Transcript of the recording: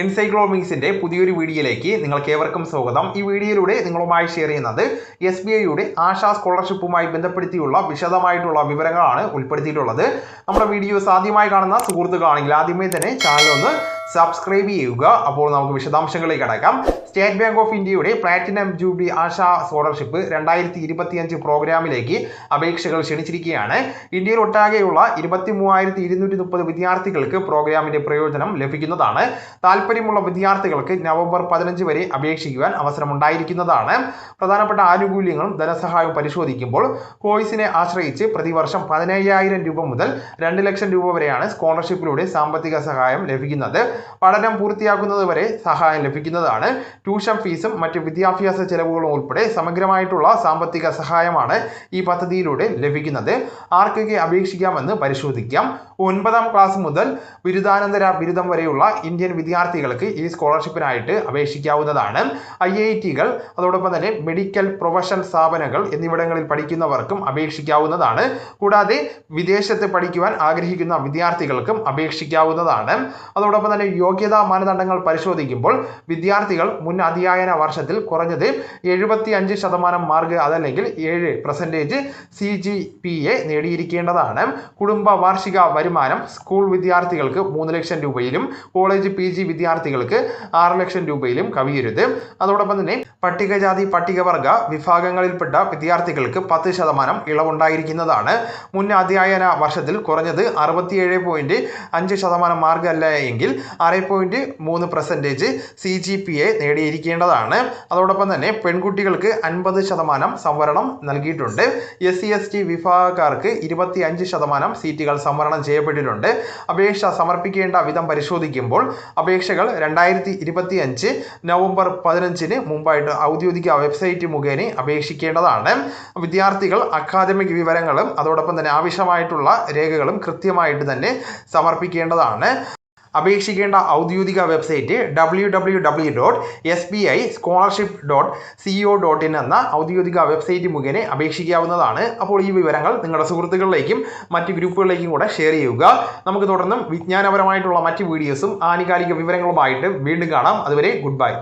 എൻസൈക്ലോമിക്സിന്റെ പുതിയൊരു വീഡിയോയിലേക്ക് നിങ്ങൾക്ക് ഏവർക്കും സ്വാഗതം. ഈ വീഡിയോയിലൂടെ നിങ്ങളുമായി ഷെയർ ചെയ്യുന്നത് എസ് ബി ഐയുടെ ആശാ സ്കോളർഷിപ്പുമായി ബന്ധപ്പെടുത്തിയുള്ള വിശദമായിട്ടുള്ള വിവരങ്ങളാണ് ഉൾപ്പെടുത്തിയിട്ടുള്ളത്. നമ്മുടെ വീഡിയോസ് ആദ്യമായി കാണുന്ന സുഹൃത്തുക്കളാണെങ്കിൽ ആദ്യമേ തന്നെ ചാനൽ ഒന്ന് സബ്സ്ക്രൈബ് ചെയ്യുക. അപ്പോൾ നമുക്ക് വിശദാംശങ്ങളിലേക്ക് അടക്കാം. സ്റ്റേറ്റ് ബാങ്ക് ഓഫ് ഇന്ത്യയുടെ പ്ലാറ്റിനം ജൂബിലി ആശാ സ്കോളർഷിപ്പ് രണ്ടായിരത്തി ഇരുപത്തിയഞ്ച് പ്രോഗ്രാമിലേക്ക് അപേക്ഷകൾ ക്ഷണിച്ചിരിക്കുകയാണ്. ഇന്ത്യയിൽ ഒട്ടാകെയുള്ള ഇരുപത്തി മൂവായിരത്തി ഇരുന്നൂറ്റി മുപ്പത് വിദ്യാർത്ഥികൾക്ക് പ്രോഗ്രാമിന്റെ പ്രയോജനം ലഭിക്കുന്നതാണ്. താല്പര്യമുള്ള വിദ്യാർത്ഥികൾക്ക് നവംബർ പതിനഞ്ച് വരെ അപേക്ഷിക്കുവാൻ അവസരമുണ്ടായിരിക്കുന്നതാണ്. പ്രധാനപ്പെട്ട ആനുകൂല്യങ്ങളും ധനസഹായവും പരിശോധിക്കുമ്പോൾ കോഴ്സിനെ ആശ്രയിച്ച് പ്രതിവർഷം പതിനയ്യായിരം രൂപ മുതൽ രണ്ട് ലക്ഷം രൂപ വരെയാണ് സ്കോളർഷിപ്പിലൂടെ സാമ്പത്തിക സഹായം ലഭിക്കുന്നത്. പഠനം പൂർത്തിയാക്കുന്നത് വരെ സഹായം ലഭിക്കുന്നതാണ്. ട്യൂഷൻ ഫീസും മറ്റ് വിദ്യാഭ്യാസ ചെലവുകളും ഉൾപ്പെടെ സമഗ്രമായിട്ടുള്ള സാമ്പത്തിക സഹായമാണ് ഈ പദ്ധതിയിലൂടെ ലഭിക്കുന്നത്. ആർക്കൊക്കെ അപേക്ഷിക്കാമെന്ന് പരിശോധിക്കാം. ഒൻപതാം ക്ലാസ് മുതൽ ബിരുദാനന്തര ബിരുദം വരെയുള്ള ഇന്ത്യൻ വിദ്യാർത്ഥികൾക്ക് ഈ സ്കോളർഷിപ്പിനായിട്ട് അപേക്ഷിക്കാവുന്നതാണ്. ഐ ഐ ടികൾ അതോടൊപ്പം തന്നെ മെഡിക്കൽ പ്രൊഫഷൻ സ്ഥാപനങ്ങൾ എന്നിവിടങ്ങളിൽ പഠിക്കുന്നവർക്കും അപേക്ഷിക്കാവുന്നതാണ്. കൂടാതെ വിദേശത്ത് പഠിക്കുവാൻ ആഗ്രഹിക്കുന്ന വിദ്യാർത്ഥികൾക്കും അപേക്ഷിക്കാവുന്നതാണ്. അതോടൊപ്പം തന്നെ യോഗ്യതാ മാനദണ്ഡങ്ങൾ പരിശോധിക്കുമ്പോൾ വിദ്യാർത്ഥികൾ മുൻ അധ്യയന വർഷത്തിൽ കുറഞ്ഞത് എഴുപത്തി അഞ്ച് ശതമാനം മാർക്ക് അതല്ലെങ്കിൽ ഏഴ് percentage C G P A നേടിയിരിക്കേണ്ടതാണ്. കുടുംബ വാർഷിക വരുമാനം സ്കൂൾ വിദ്യാർത്ഥികൾക്ക് മൂന്ന് ലക്ഷം രൂപയിലും കോളേജ് പി ജി വിദ്യാർത്ഥികൾക്ക് ആറ് ലക്ഷം രൂപയിലും കവിയരുത്. അതോടൊപ്പം തന്നെ പട്ടികജാതി പട്ടികവർഗ വിഭാഗങ്ങളിൽപ്പെട്ട വിദ്യാർത്ഥികൾക്ക് പത്ത് ശതമാനം ഇളവുണ്ടായിരിക്കുന്നതാണ്. മുൻ അധ്യയന വർഷത്തിൽ കുറഞ്ഞത് അറുപത്തിയേഴ് പോയിന്റ് അഞ്ച് ശതമാനം മാർക്ക് അല്ല എങ്കിൽ ആറ് പോയിന്റ് മൂന്ന് percentage C G P A നേടിയിരിക്കേണ്ടതാണ്. അതോടൊപ്പം തന്നെ പെൺകുട്ടികൾക്ക് അൻപത് ശതമാനം സംവരണം നൽകിയിട്ടുണ്ട്. എസ് സി എസ് ടി വിഭാഗക്കാർക്ക് ഇരുപത്തി അഞ്ച് ശതമാനം സീറ്റുകൾ സംവരണം ചെയ്യപ്പെട്ടിട്ടുണ്ട്. അപേക്ഷ സമർപ്പിക്കേണ്ട വിധം പരിശോധിക്കുമ്പോൾ അപേക്ഷകൾ രണ്ടായിരത്തി ഇരുപത്തി അഞ്ച് നവംബർ പതിനഞ്ചിന് മുമ്പായിട്ട് ഔദ്യോഗിക വെബ്സൈറ്റ് മുഖേന അപേക്ഷിക്കേണ്ടതാണ്. വിദ്യാർത്ഥികൾ അക്കാദമിക് വിവരങ്ങളും അതോടൊപ്പം തന്നെ ആവശ്യമായിട്ടുള്ള രേഖകളും കൃത്യമായിട്ട് തന്നെ സമർപ്പിക്കേണ്ടതാണ്. അപേക്ഷിക്കേണ്ട ഔദ്യോഗിക website W W W dot S B I scholarship dot C O dot in എന്ന ഔദ്യോഗിക വെബ്സൈറ്റ് മുഖേന അപേക്ഷിക്കാവുന്നതാണ്. അപ്പോൾ ഈ വിവരങ്ങൾ നിങ്ങളുടെ സുഹൃത്തുക്കളിലേക്കും മറ്റ് ഗ്രൂപ്പുകളിലേക്കും കൂടെ ഷെയർ ചെയ്യുക. നമുക്ക് തുടർന്നും വിജ്ഞാനപരമായിട്ടുള്ള മറ്റ് വീഡിയോസും ആനുകാലിക വിവരങ്ങളുമായിട്ട് വീണ്ടും കാണാം. അതുവരെ ഗുഡ് ബൈ